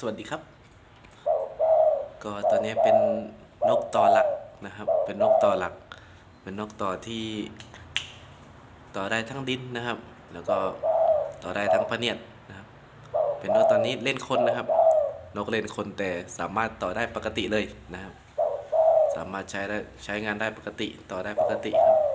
สวัสดีครับ ก็ตอนนี้เป็นนกต่อหลักนะครับ เป็นนกต่อหลัก เป็นนกต่อที่ต่อได้ทั้งดินนะครับ แล้วก็ต่อได้ทั้งพะเนียดนะครับ เป็นนกตอนนี้เล่นคนนะครับ นกเล่นคนแต่สามารถต่อได้ปกติเลยนะครับ สามารถใช้ได้ใช้งานได้ปกติต่อได้ปกติครับ